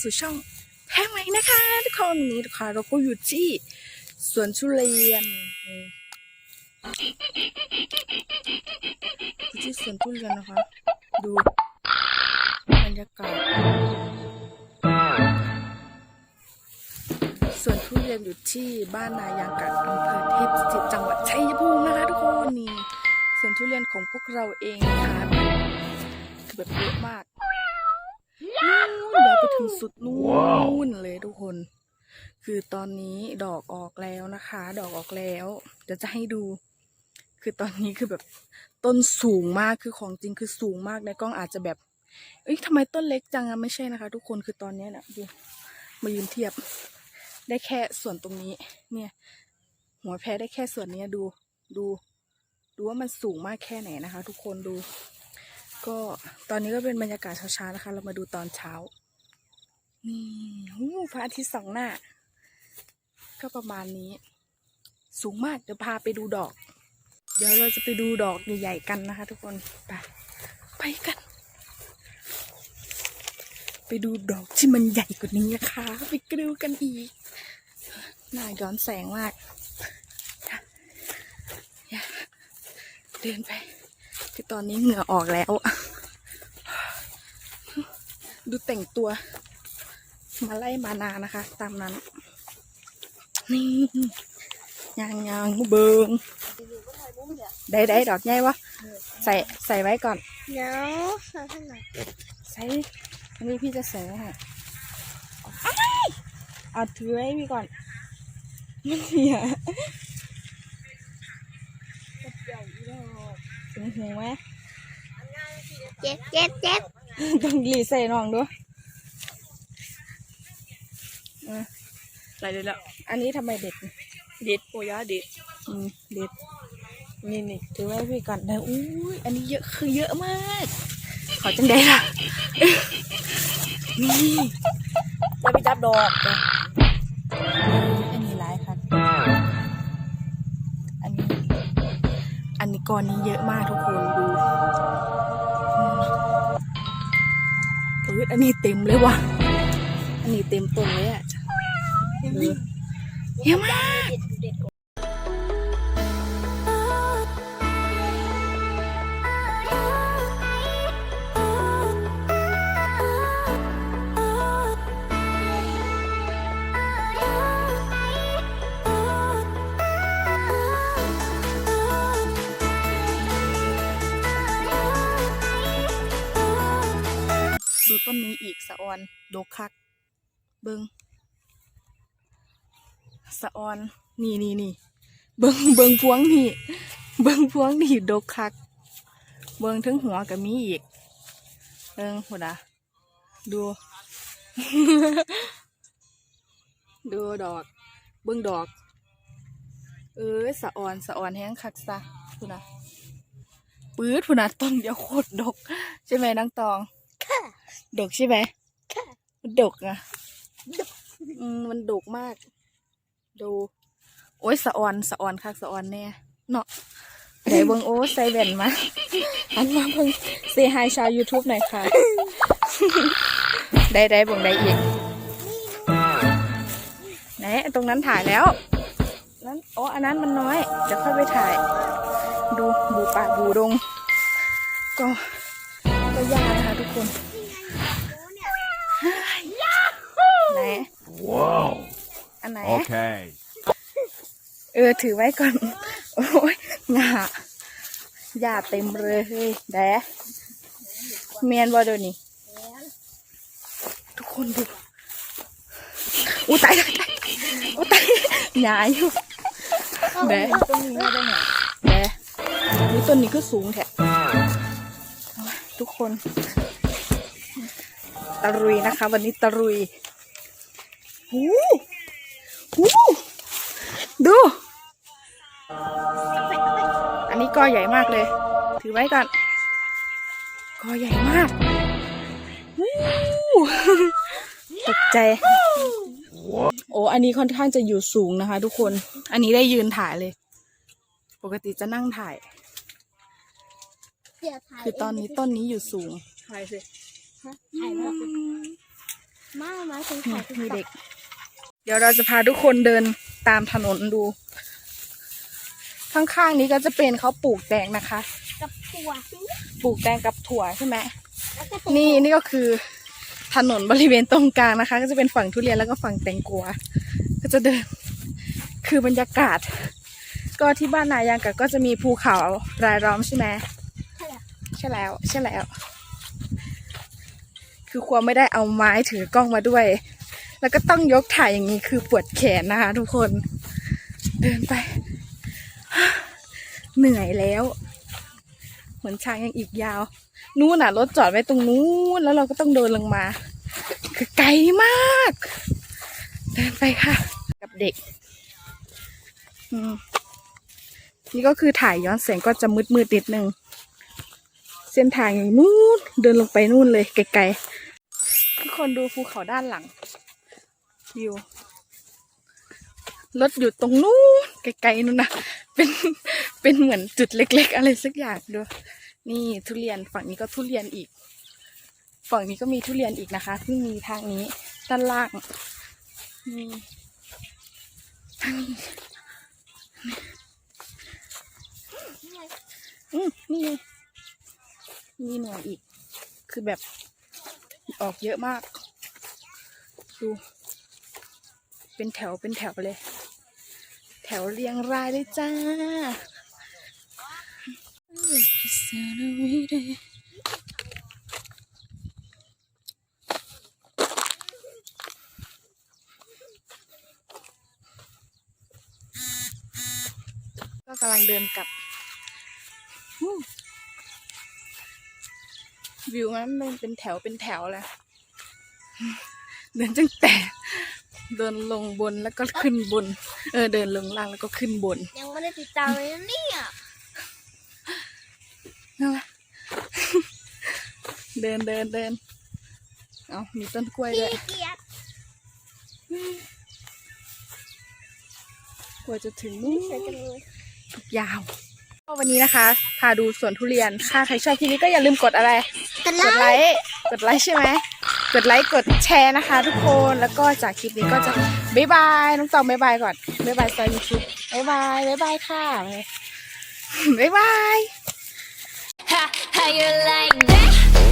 สู่ช่องแท้ไหมนะคะ ทุกคนวันนี้นะคะเราก็อยู่ที่สวนทุเรียนอือที่สวนทุเรียนนะคะ ดูบรรยากาศสวนทุเรียนอยู่ที่บ้านนายางกัดอำเภอเทพสถิตจังหวัดชัยภูมินะคะทุกคนนี่สวนทุเรียนของพวกเราเองนะคะคือแบบเยอะมาก นู่นยาวไปถึงสุดนู่นเลยทุกคน คือตอนนี้ดอกออกแล้วนะคะ ดอกออกแล้ว เดี๋ยวจะให้ดู คือตอนนี้คือแบบต้นสูงมากคือของจริงคือสูงมากในกล้องอาจจะแบบ เอ้ยทำไมต้นเล็กจังอะไม่ใช่นะคะ ทุกคนคือตอนเนี้ยนะดูมายืนเทียบ ได้แค่ส่วนตรงนี้ เนี่ย หัวแพ้ได้แค่ส่วนเนี้ยดูดู ดูว่ามันสูงมากแค่ไหนนะคะ ทุกคนดู ก็ตอนนี้ก็เป็นบรรยากาศเช้าๆนะคะ เรามาดูตอนเช้า นี่หูพระอาทิตย์สองหน้า ก็ประมาณนี้ สูงมากเดี๋ยวพาไปดูดอก เดี๋ยวเราจะไปดูดอกใหญ่ๆกันนะคะ ทุกคนไปไปกัน ไปดูดอกที่มันใหญ่กว่านี้นะคะ ไปดูกันอีกหน้าย้อนแสงมากเดินไป คือตอนนี้เหงื่อออกแล้ว ดูแต่งตัว มาไล่มานานะคะ ตามนั้น นี่ยางยางเบิงได้ได้ดอกใหญ่วะใส่ใส่ไว้ก่อนเดี๋ยวเอาท่านหน่อยใส่อันนี้พี่จะใส่ไว้ให้เอาถือไว้พี่ก่อนไมันเสีย ถึงหูไหมเจ็บเจ็บเจ็บต้องรีใส่น้องด้วยเอออะไรเลยละอันนี้ทำไมเด็ด เด็ดโอยาเด็ดอืมเด็ดนี่นี่ถือไว้พี่ก่อนนะอุ้ยอันนี้เยอะคือเยอะมาก ขอจังได้ล่ะนี่แล้วไปจับดอก ก้อนนี้เยอะมากทุกคนดูอืมปื๊ดอันนี้เต็มเลยว่ะ อันนี้เต็มต้นเลยอะเออเยอะมาก ต้นนี้อีกสะออนโดกคัก เบิงสะออนนี่นี่นี่เบิงเบิงพวงนี่ เบิงพวงนี่โดกคัก เบิงถึงหัวกับมีอีกเบิงหัวดะดู ดูดอก เบิงดอก เออสะออนสะออนแห้งคักซะพูนะปื๊ดพูนะต้นเดียวโคตรดก ใช่ไหมนังตอง ค่ะ ดกใช่ไหมค่ะมันดกอะอืมมันดกมาก ดู โอ้ยสะออนสะออนคักสะออนแน่เนาะไหนเบิงโอ้ใส่แว่นมาอันมาเพิ่งเซฮายชาว YouTube หน่อยค่ะ ได้ได้เบิงได้อีกไหนตรงนั้นถ่ายแล้วนั้นโอ้อันนั้นมันน้อยเดี๋ยวค่อยไปถ่าย ดูบูป่าบูดง ก็ก็ยากนะคะทุกคน ไหน Whoa. อันไหน Okay. เออ ถือไว้ก่อน โอ้ยหญ้าหญ้าเต็มเลยเฮ้ยแดะเมียนบ่เดี๋ยวนี้ทุกคนดูอู้ตายตายตายอู้ตายหญ้าอยู่แดะตรงนี้ไม่ได้ไหนแดะนี่ต้นนี้ก็สูงแท้โอ้ยทุกคน ตะรุยนะคะ วันนี้ตะรุยหูหูดู อันนี้กอใหญ่มากเลย ถือไว้ก่อนกอใหญ่มากวู้ตกใจ โอ้อันนี้ค่อนข้างจะอยู่สูงนะคะ ทุกคน อันนี้ได้ยืนถ่ายเลย ปกติจะนั่งถ่ายเดี๋ยวถ่ายคือตอนนี้ต้นนี้อยู่สูงถ่ายสิ ถ่ายแล้วอืมมามาถึงนี่ถ่ายมีเด็ก เดี๋ยวเราจะพาทุกคนเดินตามถนนดู ข้างๆนี้ก็จะเป็นเขาปลูกแตงนะคะ กับตัวปลูกแตงกับถั่วใช่ไหมแล้วก็นี่นี่ก็คือถนนบริเวณตรงกลางนะคะ ก็จะเป็นฝั่งทุเรียนแล้วก็ฝั่งแตงกวาก็จะเดินคือบรรยากาศ ก็ที่บ้านนายางกัดก็จะมีภูเขารายล้อมใช่ไหมใช่แล้วใช่แล้ว คือควรไม่ได้เอาไม้ถือกล้องมาด้วย แล้วก็ต้องยกถ่ายอย่างนี้คือปวดแขนนะคะ ทุกคน เดินไป เหนื่อยแล้วเหมือนช้างยังอีกยาว นู่นน่ะรถจอดไว้ตรงนู้นแล้วเราก็ต้องเดินลงมา คือไกลมาก เดินไปค่ะ กับเด็กอืมนี่ก็คือถ่ายย้อนแสงก็จะมืดมืดๆนิดนึง เส้นทางอย่างนู้นเดินลงไปนู่นเลยไกลๆทุกคนดูภูเขาด้านหลังวิวรถอยู่ตรงนู้นไกลๆนู่นนะเป็นเป็นเหมือนจุดเล็ก ๆ อะไรสักอย่างดูนี่ทุเรียนฝั่งนี้ก็ทุเรียนอีก ฝั่งนี้ก็มีทุเรียนอีกนะคะที่มีทางนี้ด้านล่างนี่ทางนี้อืมนี่ มีหน่วยอีก คือแบบออกเยอะมาก ดู เป็นแถวเป็นแถวเลย แถวเรียงรายเลยจ้าก็กำลังเดินกลับ วิวมันเป็นเป็นแถวเป็นแถวเลยเดินจังแต่ เดินลงบนแล้วก็ขึ้นบน เออ เดินลงล่างแล้วก็ขึ้นบน ยังไม่ได้ติดตามเลยนะเนี่ยนั่นแหละเดินเดินเดินเอามีต้นกล้วยด้วยขี้เกียจกว่าจะถึงนู่นเสียจังเลยยาวก็วันนี้นะคะ พาดูสวนทุเรียน ถ้าใครชอบคลิปนี้ก็อย่าลืมกดอะไรกันก ดไลไลค์ค์กดไลค์ใช่ไหมกดไลค์กดแชร์นะคะ ทุกคนแล้วก็จากคลิปนี้ก็จะบ๊ายบายน้องตองบ๊ายบายก่อนบ๊ายบายซอยยูทูบบ๊ายบายบ๊ายบายค่ะบ๊ายบาย How you like that?